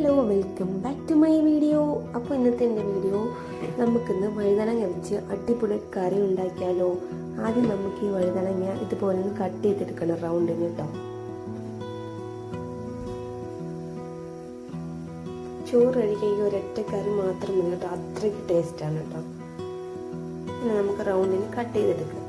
Hello welcome back to my video. അപ്പോൾ ഇന്നത്തെ എന്റെ വീഡിയോ നമുക്കിന്ന് വഴുതനങ്ങ വെച്ച് അടിപൊളി കറി ഉണ്ടാക്കിയാലോ. ആദ്യം നമുക്ക് ഈ വഴുതനങ്ങ ഇതുപോലെ ഒന്ന് കട്ട് ചെയ്തെടുക്കണം റൗണ്ടിന് കേട്ടോ ചോറ് കഴിക്കുക ഒരൊറ്റ കറി മാത്രം മതി കേട്ടോ. അത്രയ്ക്ക് ടേസ്റ്റാണ് കേട്ടോ പിന്നെ നമുക്ക് റൗണ്ടിന് കട്ട് ചെയ്തെടുക്കാം.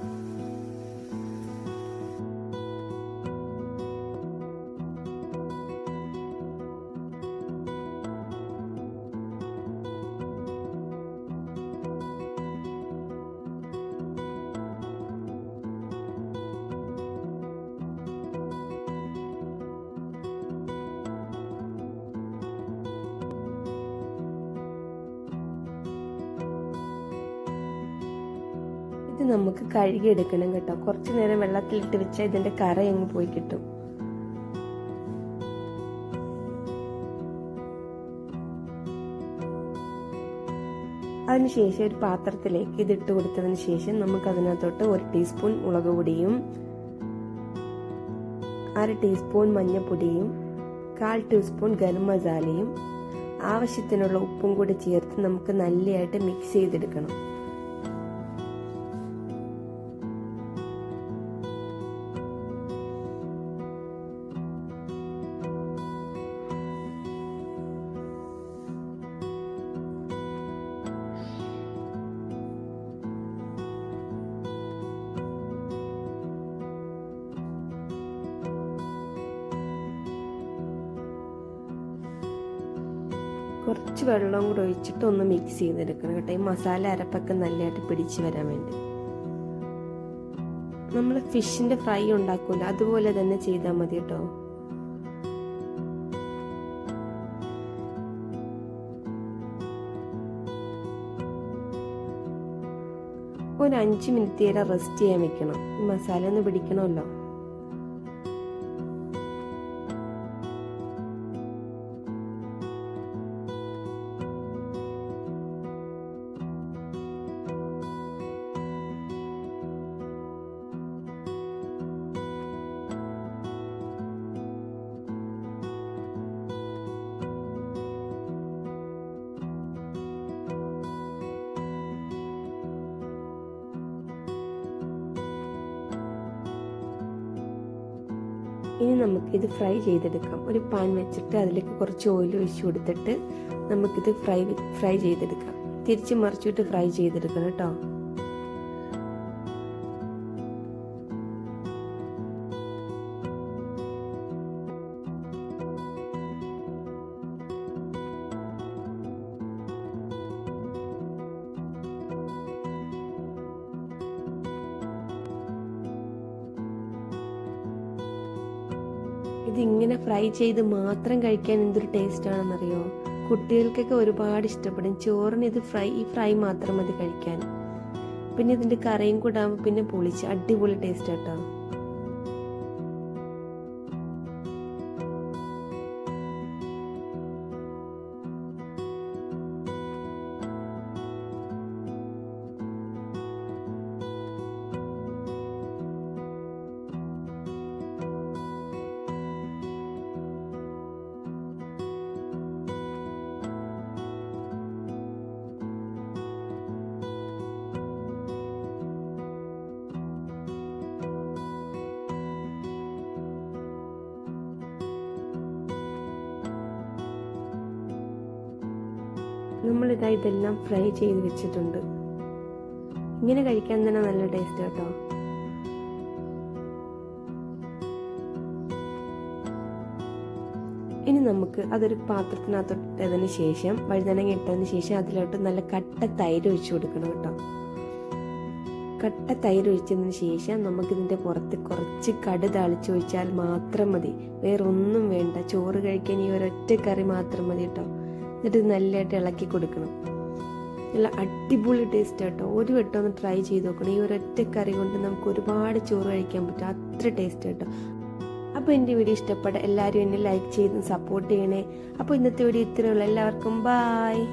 നമുക്ക് കഴുകി എടുക്കണം കേട്ടോ. കുറച്ചു നേരം വെള്ളത്തിലിട്ട് വെച്ചാൽ കറ അങ്ങ് പോയി കിട്ടും. അതിനുശേഷം ഒരു പാത്രത്തിലേക്ക് ഇത് ഇട്ട് കൊടുത്തതിന് ശേഷം നമുക്ക് അതിനകത്തോട്ട് ഒരു ടീസ്പൂൺ മുളക് പൊടിയും അര ടീസ്പൂൺ മഞ്ഞൾപ്പൊടിയും കാൽ ടീസ്പൂൺ ഗരം മസാലയും ആവശ്യത്തിനുള്ള ഉപ്പും കൂടി ചേർത്ത് നമുക്ക് നല്ലതായിട്ട് മിക്സ് ചെയ്തെടുക്കണം. കുറച്ച് വെള്ളം കൂടെ ഒഴിച്ചിട്ട് ഒന്ന് മിക്സ് ചെയ്തെടുക്കണം കേട്ടോ. ഈ മസാല അരപ്പൊക്കെ നല്ലതായിട്ട് പിടിച്ച് വരാൻ വേണ്ടി. നമ്മൾ ഫിഷിന്റെ ഫ്രൈ ഉണ്ടാക്കൂല. അതുപോലെ തന്നെ ചെയ്താൽ മതി കേട്ടോ. ഒരു അഞ്ച് മിനിറ്റ് നേരം റെസ്റ്റ് ചെയ്യാൻ വെക്കണം. ഈ മസാല ഒന്ന് പിടിക്കണമല്ലോ. ഇനി നമുക്ക് നമുക്കിത് ഫ്രൈ ചെയ്തെടുക്കാം. ഒരു പാൻ വെച്ചിട്ട് അതിലേക്ക് കുറച്ച് ഓയിൽ ഒഴിച്ച് കൊടുത്തിട്ട് നമുക്കിത് ഫ്രൈ ഫ്രൈ ചെയ്തെടുക്കാം. തിരിച്ച് മറിച്ചിട്ട് ഫ്രൈ ചെയ്തെടുക്കണം കേട്ടോ ഇതിങ്ങനെ ഫ്രൈ ചെയ്ത് മാത്രം കഴിക്കാൻ എന്തൊരു ടേസ്റ്റ് ആണെന്നറിയോ? കുട്ടികൾക്കൊക്കെ ഒരുപാട് ഇഷ്ടപ്പെടും. ചോറിന് ഇത് ഫ്രൈ ഈ ഫ്രൈ മാത്രം മതി കഴിക്കാൻ. പിന്നെ ഇതിന്റെ കറിയും കൂടാകുമ്പോൾ പിന്നെ പൊളിച്ച് അടിപൊളി ടേസ്റ്റ് കേട്ടോ നമ്മളിതാ ഇതെല്ലാം ഫ്രൈ ചെയ്ത് വെച്ചിട്ടുണ്ട്. ഇങ്ങനെ കഴിക്കാൻ തന്നെ നല്ല ടേസ്റ്റ് കേട്ടോ ഇനി നമുക്ക് അതൊരു പാത്രത്തിനകത്തോട്ടതിന് ശേഷം വഴുതനങ്ങ ഇട്ടതിന് ശേഷം അതിലോട്ട് നല്ല കട്ട തൈര് ഒഴിച്ചു കൊടുക്കണം കേട്ടോ. കട്ട തൈര് ഒഴിച്ചതിന് ശേഷം നമുക്ക് നമുക്കിതിന്റെ പുറത്ത് കുറച്ച് കട് തളിച്ചൊഴിച്ചാൽ മാത്രം മതി. വേറൊന്നും വേണ്ട. ചോറ് കഴിക്കാൻ ഈ ഒരൊറ്റ കറി മാത്രം മതി കേട്ടോ. എന്നിട്ട് നല്ലതായിട്ട് ഇളക്കി കൊടുക്കണം. നല്ല അടിപൊളി ടേസ്റ്റ് കേട്ടോ ഒരു വട്ടം ഒന്ന് ട്രൈ ചെയ്ത് നോക്കണം. ഈ ഒരൊറ്റ കറി കൊണ്ട് നമുക്ക് ഒരുപാട് ചോറ് കഴിക്കാൻ പറ്റും. അത്ര ടേസ്റ്റ് കേട്ടോ അപ്പോൾ എന്റെ വീഡിയോ ഇഷ്ടപ്പെട്ട എല്ലാവരും എന്നെ ലൈക്ക് ചെയ്ത് സപ്പോർട്ട് ചെയ്യണേ. അപ്പോൾ ഇന്നത്തെ വീഡിയോ ഇത്രയേ ഉള്ളൂ. എല്ലാവർക്കും ബായ്